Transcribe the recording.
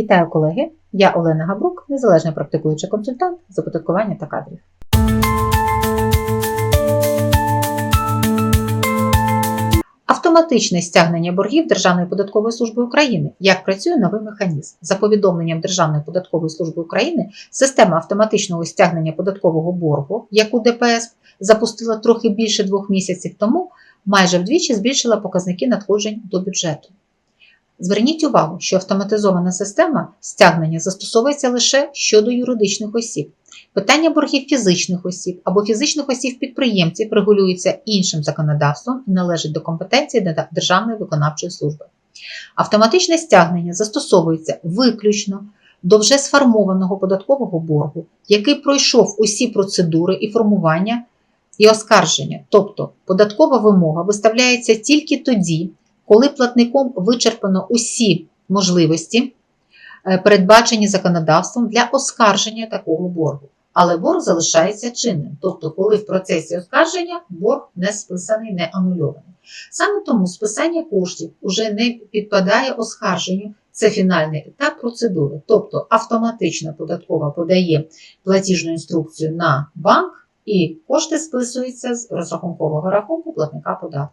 Вітаю колеги! Я Олена Габрук, незалежний практикуючий консультант з оподаткування та кадрів. Автоматичне стягнення боргів Державної податкової служби України. Як працює новий механізм? За повідомленням Державної податкової служби України, система автоматичного стягнення податкового боргу, яку ДПС запустила трохи більше двох місяців тому, майже вдвічі збільшила показники надходжень до бюджету. Зверніть увагу, що автоматизована система стягнення застосовується лише щодо юридичних осіб. Питання боргів фізичних осіб або фізичних осіб-підприємців регулюється іншим законодавством і належить до компетенції Державної виконавчої служби. Автоматичне стягнення застосовується виключно до вже сформованого податкового боргу, який пройшов усі процедури і формування і оскарження. Тобто податкова вимога виставляється тільки тоді, коли платником вичерпано усі можливості, е, передбачені законодавством для оскарження такого боргу. Але борг залишається чинним, тобто, коли в процесі оскарження борг не списаний, не анульований. Саме тому списання коштів уже не підпадає оскарженню. Це фінальний етап процедури, тобто автоматично податкова подає платіжну інструкцію на банк, і кошти списуються з розрахункового рахунку платника податків.